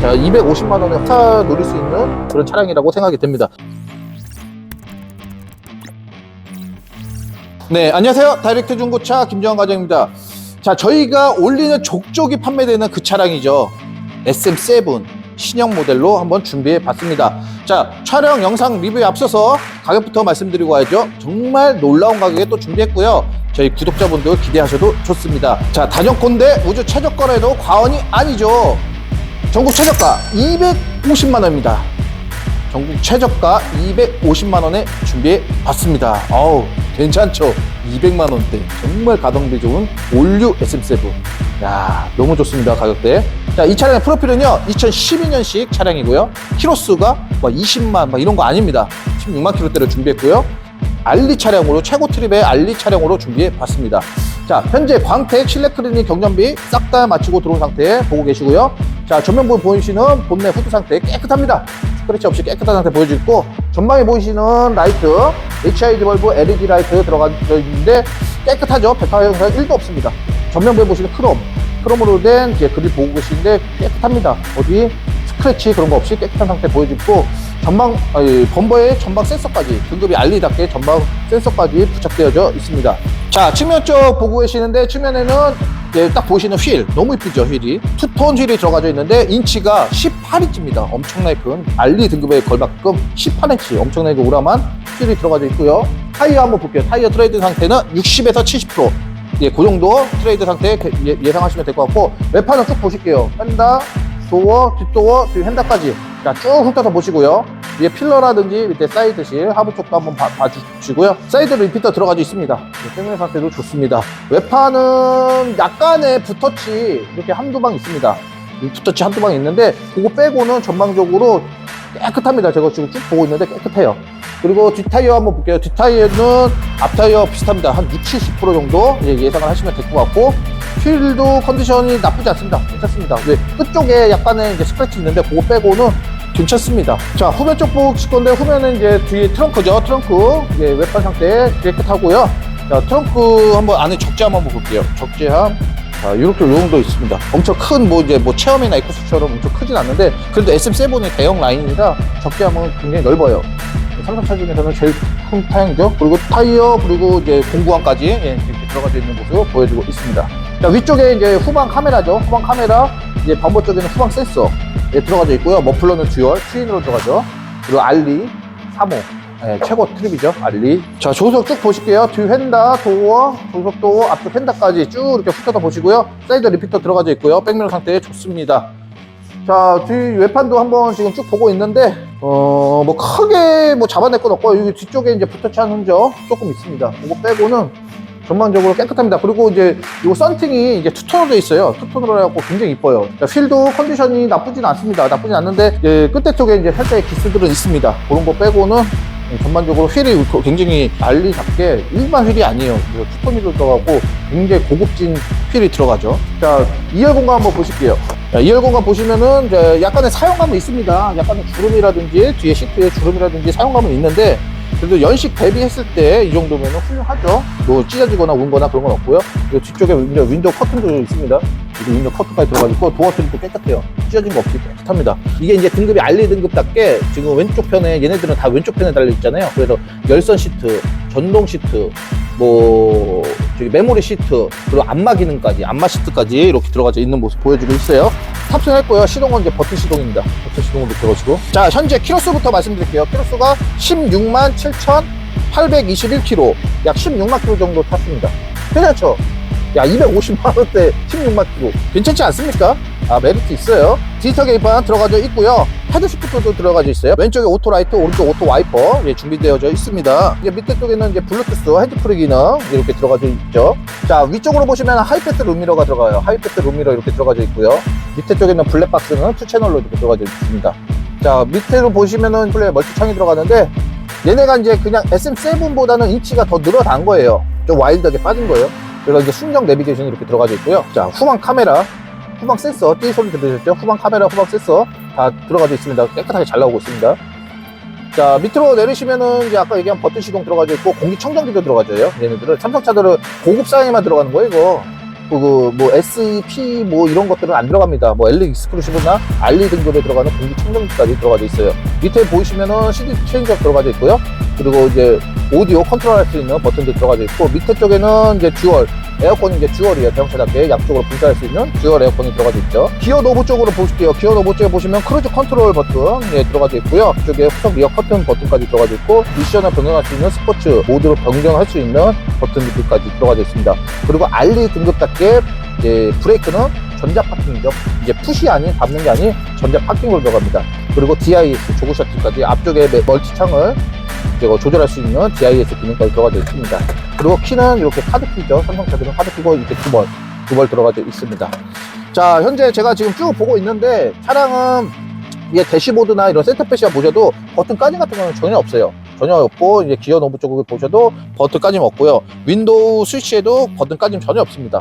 자, 250만 원에 차 누릴 수 있는 그런 차량이라고 생각이 됩니다. 네, 안녕하세요. 다이렉트 중고차 김정환 과장입니다. 자, 저희가 올리는 족족이 판매되는 그 차량이죠. SM7 신형 모델로 한번 준비해 봤습니다. 자, 촬영 영상 리뷰에 앞서서 가격부터 말씀드리고 가야죠. 정말 놀라운 가격에 또 준비했고요. 저희 구독자분들 기대하셔도 좋습니다. 자, 단연컨대 우주 최저가로 도 과언이 아니죠. 전국 최저가 250만 원입니다. 전국 최저가 250만 원에 준비해 봤습니다. 어우, 괜찮죠? 200만 원대. 정말 가성비 좋은 올류 SM7. 야, 너무 좋습니다. 가격대. 자, 이 차량의 프로필은요. 2012년식 차량이고요. 키로수가 뭐 20만 막 이런 거 아닙니다. 16만 킬로대를 준비했고요. 알리 차량으로 최고 트립의 알리 차량으로 준비해 봤습니다. 자, 현재 광택 실내 클리닝 경전비 싹 다 마치고 들어온 상태 보고 계시고요. 자, 전면부 보이시는 본넷 후드 상태 깨끗합니다. 스크래치 없이 깨끗한 상태 보여지고 전방에 보이시는 라이트 HID 벌브 LED 라이트 들어가 있는데 깨끗하죠. 백화 현상 1도 없습니다. 전면부에 보시는 크롬 크롬으로 된 이제 그릴 보고 계시는데 깨끗합니다. 어디 스크래치 그런 거 없이 깨끗한 상태 보여지고 전방 아니, 범버의 전방 센서까지 등급이 알리답게 전방 센서까지 부착되어져 있습니다. 자 측면 쪽 보고 계시는데 측면에는 이제 딱 보시는 휠 너무 이쁘죠 휠이 투톤 휠이 들어가져 있는데 인치가 18인치입니다. 엄청나게 큰 알리 등급에 걸맞게끔 18인치 엄청나게 우람한 휠이 들어가져 있고요. 타이어 한번 볼게요. 타이어 트레이드 상태는 60에서 70%. 예, 그 정도 트레이드 상태 예- 예상하시면 될 것 같고 외판은 쭉 보실게요. 펜다, 도어, 뒷도어, 뒤 핸다까지 자, 쭉 훑어서 보시고요. 위에 필러라든지 밑에 사이드 실 하부 쪽도 한번 봐, 봐주시고요. 사이드 리피터 들어가져 있습니다. 생명 상태도 좋습니다. 외판은 약간의 붓터치 이렇게 한두 방 있습니다. 이 붓터치 한두 방 있는데 그거 빼고는 전방적으로 깨끗합니다. 제가 지금 쭉 보고 있는데 깨끗해요. 그리고 뒷타이어 한번 볼게요. 뒷타이어는 앞타이어 비슷합니다. 한 60, 70% 정도 예, 예상을 하시면 될 것 같고 휠도 컨디션이 나쁘지 않습니다. 괜찮습니다. 네, 끝쪽에 약간의 이제 스크래치 있는데 그거 빼고는 괜찮습니다. 자, 후면 쪽 보실 건데 후면은 이제 뒤에 트렁크죠. 트렁크 이제 외판 상태 깨끗하고요. 자, 트렁크 한번 안에 적재함 한번 볼게요. 적재함. 자, 이렇게 요 정도 있습니다. 엄청 큰 뭐 이제 뭐 체험이나 에코스처럼 엄청 크진 않는데 그래도 SM7의 대형 라인이라 적재함은 굉장히 넓어요. 삼성차 중에서는 제일 큰 타양이죠. 그리고 타이어 그리고 이제 공구함까지 예, 이렇게 들어가져 있는 모습 보여주고 있습니다. 자 위쪽에 이제 후방 카메라죠. 후방 카메라 이제 범버 쪽에는 후방 센서 예, 들어가져 있고요. 머플러는 듀얼 트윈으로 들어가죠. 그리고 알리 3호 예, 최고 트립이죠. 알리. 자 조석 쭉 보실게요. 뒤 휀다 도어 조석 도어 앞쪽 휀다까지 쭉 이렇게 훑어서 보시고요. 사이드 리피터 들어가져 있고요. 백미러 상태 좋습니다. 자, 뒤 외판도 한번 지금 쭉 보고 있는데, 어, 뭐 크게 뭐 잡아낼 건 없고, 여기 뒤쪽에 이제 붙어치한 흔적 조금 있습니다. 이거 빼고는 전반적으로 깨끗합니다. 그리고 이제 이 썬팅이 이제 투톤으로 돼 있어요. 투톤으로 해갖고 굉장히 이뻐요. 자, 휠도 컨디션이 나쁘진 않습니다. 나쁘진 않는데, 예, 끝에 쪽에 이제 살짝의 기스들은 있습니다. 그런 거 빼고는 전반적으로 휠이 굉장히 알리답게 일반 휠이 아니에요. 그래서 투톤이도 들어가고 굉장히 고급진 휠이 들어가죠. 자, 2열 공간 한번 보실게요. 자, 2열 공간 보시면은 이제 약간의 사용감은 있습니다. 약간의 주름이라든지 뒤에 시트에 주름이라든지 사용감은 있는데 그래도 연식 대비했을 때 이 정도면 훌륭하죠. 뭐 찢어지거나 운거나 그런 건 없고요. 그리고 뒤쪽에 윈도우, 윈도우 커튼도 있습니다. 여기 윈도우 커튼까지 들어가 있고 도어 트림도 깨끗해요. 찢어진 거 없이 깨끗합니다. 이게 이제 등급이 알리 등급답게 지금 왼쪽 편에 얘네들은 다 왼쪽 편에 달려 있잖아요. 그래서 열선 시트, 전동 시트, 뭐 저기 메모리 시트 그리고 안마 기능까지 안마 시트까지 이렇게 들어가져 있는 모습 보여주고 있어요. 탑승했고요. 시동은 이제 버튼 시동입니다. 버튼 시동으로 들어가시고 자 현재 키로수부터 말씀드릴게요. 키로수가 16만 7,821km 약 16만 km 정도 탔습니다. 괜찮죠? 야 250만 원대 16만 km 괜찮지 않습니까? 아 메리트 있어요. 디지털 계기판 들어가져 있고요. 헤드 시프트도 들어가져 있어요. 왼쪽에 오토 라이트, 오른쪽 오토 와이퍼 예, 준비되어져 있습니다. 이제 밑에 쪽에는 이제 블루투스 핸드프리 기능 이렇게 들어가져 있죠. 자 위쪽으로 보시면 하이패스 룸미러가 들어가요. 하이패스 룸미러 이렇게 들어가져 있고요. 밑에 쪽에는 블랙박스는 투 채널로 이렇게 들어가져 있습니다. 자 밑으로 보시면은 플레이 멀티창이 들어가는데 얘네가 이제 그냥 SM7보다는 인치가 더 늘어난 거예요. 좀 와일드하게 빠진 거예요. 그래서 이제 순정 내비게이션이 이렇게 들어가져 있고요. 자, 후방 카메라, 후방 센서, 띠 소리 들으셨죠? 후방 카메라, 후방 센서 다 들어가져 있습니다. 깨끗하게 잘 나오고 있습니다. 자, 밑으로 내리시면은 이제 아까 얘기한 버튼 시동 들어가져 있고 공기청정기도 들어가져요. 얘네들은 삼성차들은 고급 사양에만 들어가는 거예요, 이거. 그뭐 SP 뭐 이런 것들은 안 들어갑니다. 뭐 엘리 익스크루시브나 알리 등급에 들어가는 공기 청정기까지 들어가져 있어요. 밑에 보시면은 CD 체인지가 들어가져 있고요. 그리고 이제 오디오 컨트롤할 수 있는 버튼도 들어가져 있고 밑에 쪽에는 이제 듀얼 에어컨이 이제 듀얼이에요. 자동차답게 양쪽으로 분사할 수 있는 듀얼 에어컨이 들어가져 있죠. 기어 노브 쪽으로 보실게요. 기어 노브 쪽에 보시면 크루즈 컨트롤 버튼 예, 들어가져 있고요. 이쪽에 후속 리어 커튼 버튼까지 들어가져 있고 미션을 변경할 수 있는 스포츠 모드로 변경할 수 있는 버튼들까지 들어가져 있습니다. 그리고 알리 등급답게 이제 브레이크는 전자 파킹이죠. 이제 푸시 아닌 밟는 게 아닌 전자 파킹으로 들어갑니다. 그리고 DIS 조그 셔틀까지 앞쪽에 매- 멀티 창을 이제 조절할 수 있는 DIS 기능까지 들어가져 있습니다. 그리고 키는 이렇게 카드 키죠. 삼성차들은 카드 키고 이렇게 두 벌, 두벌 들어가져 있습니다. 자, 현재 제가 지금 쭉 보고 있는데 차량은 이게 대시보드나 이런 센터페시아 보셔도 버튼 까짐 같은 거는 전혀 없어요. 전혀 없고 이제 기어 노브 쪽을 보셔도 버튼 까짐 없고요. 윈도우 스위치에도 버튼 까짐 전혀 없습니다.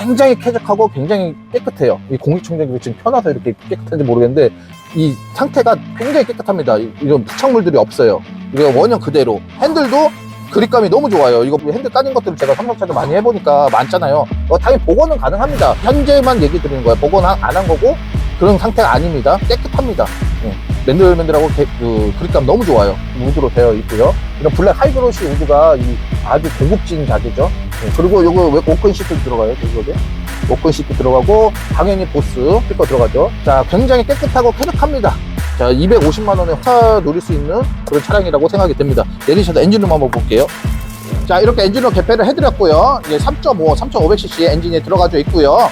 굉장히 쾌적하고 굉장히 깨끗해요. 이 공기청정기 지금 펴놔서 이렇게 깨끗한지 모르겠는데 이 상태가 굉장히 깨끗합니다. 이- 이런 부착물들이 없어요. 이거 원형 그대로 핸들도 그립감이 너무 좋아요. 이거 핸들 까진 것들을 제가 삼성차도 많이 해보니까 많잖아요. 어, 당연히 복원은 가능합니다. 현재만 얘기 드리는 거예요. 복원 안 한 거고 그런 상태가 아닙니다. 깨끗합니다. 예. 맨들맨들하고 게- 그 그립감 너무 좋아요. 우드로 되어 있고요. 이런 블랙 하이브로시 우드가 이 아주 고급진 자재죠. 예. 그리고 요거 왜 오픈 시트 들어가요? 이거게 오픈 시트 들어가고 당연히 보스 스피커 들어가죠. 자, 굉장히 깨끗하고 쾌적합니다. 자, 250만 원에 차 누릴 수 있는 그런 차량이라고 생각이 됩니다. 내리셔서 엔진룸 한번 볼게요. 자, 이렇게 엔진룸 개폐를 해드렸고요. 이제 3.5, 3.500cc 엔진이 들어가져 있고요.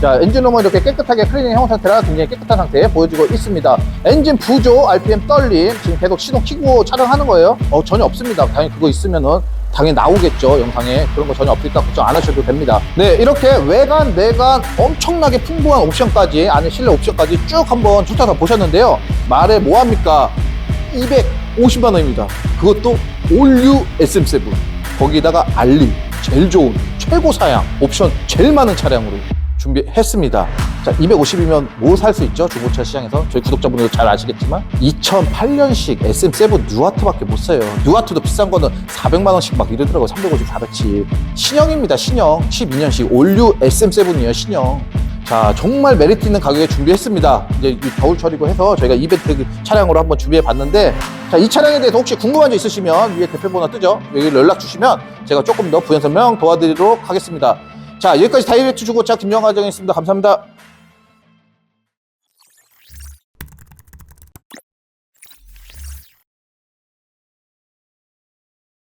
자, 엔진룸은 이렇게 깨끗하게 클리닝 형 상태라 굉장히 깨끗한 상태에 보여지고 있습니다. 엔진 부조, RPM 떨림, 지금 계속 시동 키고 촬영하는 거예요. 어, 전혀 없습니다. 당연히 그거 있으면은 당연히 나오겠죠, 영상에. 그런 거 전혀 없으니까 걱정 안 하셔도 됩니다. 네, 이렇게 외관, 내관 엄청나게 풍부한 옵션까지, 안에 실내 옵션까지 쭉 한번 훑어서 보셨는데요. 말해 뭐합니까? 250만 원입니다. 그것도 올류 SM7. 거기다가 알리, 제일 좋은, 최고 사양, 옵션 제일 많은 차량으로 준비했습니다. 자, 250이면 뭐 살 수 있죠? 중고차 시장에서. 저희 구독자분들도 잘 아시겠지만 2008년식 SM7 뉴아트밖에 못 사요. 뉴아트도 비싼 거는 400만 원씩 막 이러더라고요. 350, 470. 신형입니다. 신형. 12년식 올류 SM7이에요. 신형. 자, 정말 메리트 있는 가격에 준비했습니다. 이제 이 겨울철이고 해서 저희가 이벤트 차량으로 한번 준비해 봤는데, 자, 이 차량에 대해서 혹시 궁금한 점 있으시면 위에 대표 번호 뜨죠? 여기 연락 주시면 제가 조금 더 부연 설명 도와드리도록 하겠습니다. 자, 여기까지 다이렉트 중고차 김영하정이었습니다. 감사합니다.